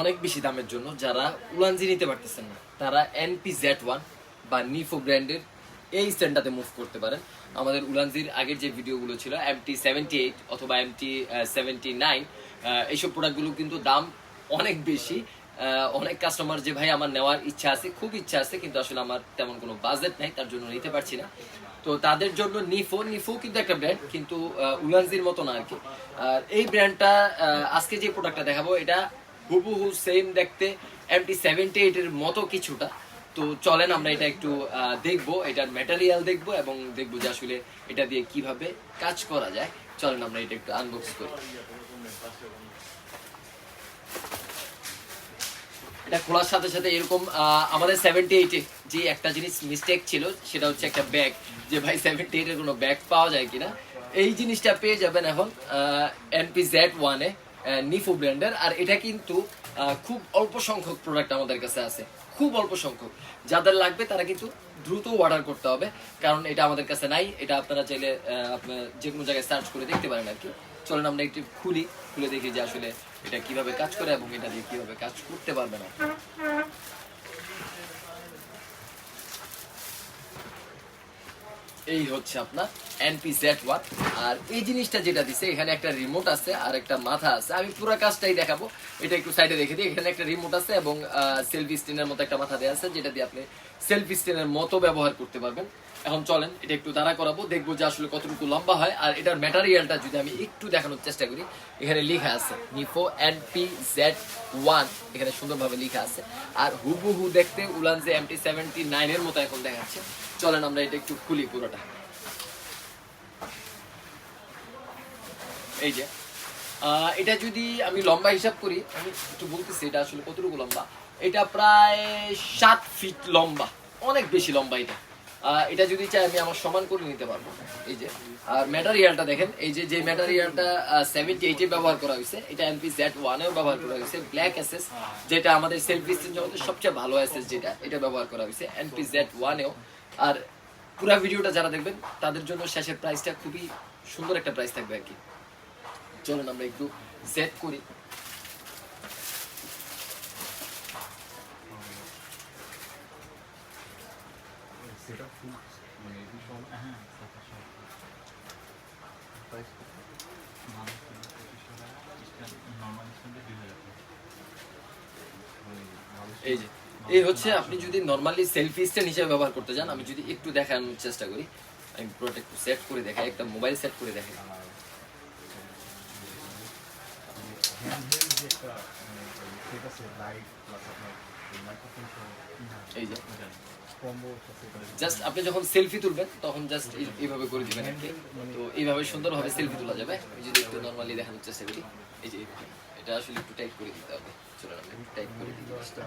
অনেক বেশি দামের জন্য যারা উলানজি নিতে পারতেছেন না। তারা এনপি জেড ওয়ান বা নিফো ব্র্যান্ডের এই স্ট্যান্ডটাতে মুভ করতে পারেন। আমাদের উলানজির আগের যে ভিডিওগুলো ছিল এমটি সেভেন্টি এইট অথবা এমটি সেভেন্টি নাইন এইসব প্রোডাক্টগুলো কিন্তু দাম অনেক বেশি। অনেক কাস্টমার যে, ভাই, আমার নেওয়ার ইচ্ছা আছে, খুব ইচ্ছা আছে, কিন্তু আসলে আমার তেমন কোনো বাজেট নাই, তার জন্য নিতে পারছি না। তো তাদের জন্য নিফো নিফো কিন্তু একটা ব্র্যান্ড কিন্তু উলানজির মতো না আর কি। আর এই ব্র্যান্ডটা আজকে যে প্রোডাক্টটা দেখাবো, এটা হুবহু সেম দেখতে এমটি সেভেন্টি এইটের মতো কিছুটা। তো চলেন আমরা এটা একটু দেখব, এটার ম্যাটেরিয়াল দেখব এবং দেখব যে আসলে এটা দিয়ে কীভাবে কাজ করা যায়। চলেন আমরা এটা একটু আনবক্স করি। এটা খোলার সাথে সাথে এরকম আমাদের সেভেন্টি এইটে যে একটা জিনিস মিস্টেক ছিল, সেটা হচ্ছে একটা ব্যাগ যে ভাই সেভেন্টি এইটের কোনো ব্যাগ পাওয়া যায় কিনা? এই জিনিসটা পেয়ে যাবেন এখন এনপি জেড ওয়ানে নিফো ব্র্যান্ডের আর এটা কিন্তু খুব অল্প সংখ্যক প্রোডাক্ট আমাদের কাছে আছে। খুব অল্প সংখ্যক। যাদের লাগবে, তারা কিন্তু দ্রুত অর্ডার করতে হবে, কারণ এটা আমাদের কাছে নাই। এটা আপনারা চাইলে যে কোনো জায়গায় সার্চ করে দেখতে পারেন আর কি। চলেন, আমরা একটু খুলি। খুলে দেখি যে আসলে এটা কীভাবে কাজ করে এবং এটা দিয়ে কীভাবে কাজ করতে পারবে না এই হচ্ছে আপনার এনপি জেড ওয়ান আর এই জিনিসটা যেটা দিছে, এখানে একটা রিমোট আছে আর একটা মাথা আছে। আমি পুরো কাজটাই দেখাবো। এটা একটু সাইডে রেখে দিই। এখানে একটা রিমোট আছে এবং সেলফি স্ক্রিনের মতো একটা মাথা দেওয়া আছে, যেটা দিয়ে আপনি সেলফি স্ক্রিনের মতো ব্যবহার করতে পারবেন। এখন চলেন, এটা একটু দাঁড়া করাবো, দেখব যে আসলে কতটুকু লম্বা হয়। আর এটার ম্যাটেরিয়ালটা যদি আমি একটু দেখানোর চেষ্টা করি, এখানে লেখা আছে নিফো এনপি জেড ওয়ান এখানে সুন্দরভাবে লেখা আছে। আর হুবহু দেখতে উলান যে এমটি সেভেন্টি নাইনের মতো এখন দেখাচ্ছে। চলেন আমরা এটা একটু খুলি পুরোটা। এই যে এটা যদি আমি লম্বা হিসাব করি, আমি একটু বলতেছি এটা আসলে কতটুকু লম্বা? এটা প্রায় সাত ফিট লম্বা, অনেক বেশি লম্বা এটা। এটা যদি চাই আমি আমার সমান করে নিতে পারব। এই যে, আর ম্যাটেরিয়ালটা দেখেন, এই যে যে ম্যাটেরিয়ালটা সেভেন্টি এইটে ব্যবহার করা হয়েছে, এটা এমপি জেড ওয়ানেও ব্যবহার করা হয়েছে ব্ল্যাক এসএস যেটা আমাদের সেলফি স্ক্রিন জগতের সবচেয়ে ভালো এসএস যেটা, এটা ব্যবহার করা হয়েছে এমপি জেড ওয়ানেও আর পুরো ভিডিওটা যারা দেখবেন, তাদের জন্য শেষের প্রাইসটা খুবই সুন্দর একটা প্রাইস থাকবে আর কি। চলুন আমরা একটু সেট করি। সেটা ফুল মানে সব হ্যাঁ এই যে, এই হচ্ছে আপনি যদি নর্মালি সেলফি স্ট্যান্ড হিসেবে ব্যবহার করতে চান আমি যদি একটু দেখানোর চেষ্টা করি, আমি পুরোটা একটু সেট করে দেখাই, একটা মোবাইল সেট করে দেখাই। হ্যান্ডহেল্ড যে একটা সেট আছে লাইট প্লাস আপনার এই যে। জাস্ট আপনি যখন সেলফি তুলবেন তখন জাস্ট এইভাবে করে দিবেন তো এইভাবে সুন্দরভাবে সেলফি তোলা যাবে। যদি একটু নর্মালি দেখানোর চেষ্টা করি এই যে এটা আসলে একটু টাইপ করে দিতে হবে। চলুন আমরা একটু টাইপ করে দিই। একটা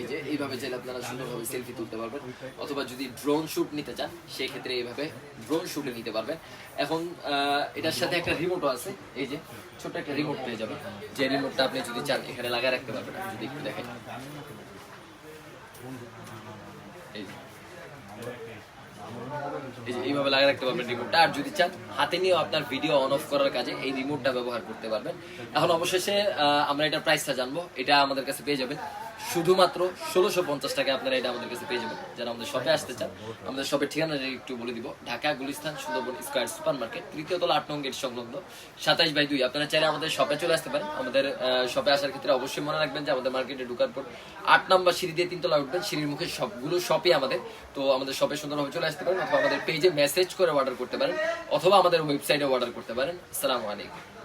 এই। যে, এইভাবে আপনারা সুন্দরভাবে সেলফি তুলতে পারবেন। অথবা যদি ড্রোন শুট নিতে চান সেই ক্ষেত্রে এইভাবে ড্রোন নিতে পারবেন। এখন এটার সাথে একটা রিমোটও আছে। এই যে, ছোট্ট একটা রিমোট পেয়ে যাবেন। যে রিমোটটা আপনি যদি চান, এখানে লাগায় রাখতে পারবেন। যদি একটু দেখেন এই যে এইভাবে লাগিয়ে রাখতে পারবেন রিমোটটা আর যদি চান, হাতে নিয়েও আপনার ভিডিও অন অফ করার কাজে এই রিমোটটা ব্যবহার করতে পারবেন। এখন অবশেষে আমরা এটা প্রাইসটা জানব। এটা আমাদের কাছে পেয়ে যাবেন শুধুমাত্র ষোলোশো পঞ্চাশ টাকা আপনারা এটা আমাদের কাছে পেয়ে যাবেন। যারা আমাদের শপে আসতে চান, আমাদের শপের ঠিকানাটা একটু বলে দিব। Dhaka, Gulistan, Sundarban square super market তৃতীয় তলা আট নং গেট সংলগ্ন সাতাইশ বাই দুই। আপনারা চাইলে আমাদের শপে চলে আসতে পারেন। আমাদের শপে আসার ক্ষেত্রে অবশ্যই মনে রাখবেন যে আমাদের মার্কেটে ঢুকার পর আট নম্বর সিঁড়ি দিয়ে তিনতলা উঠবেন। সিঁড়ির মুখে সবগুলো শপই আমাদের। তো আমাদের শপে সুন্দরভাবে চলে আসতে পারেন অথবা আমাদের পেজে মেসেজ করে অর্ডার করতে পারেন অথবা আমাদের ওয়েবসাইটে অর্ডার করতে পারেন। আসসালামু আলাইকুম।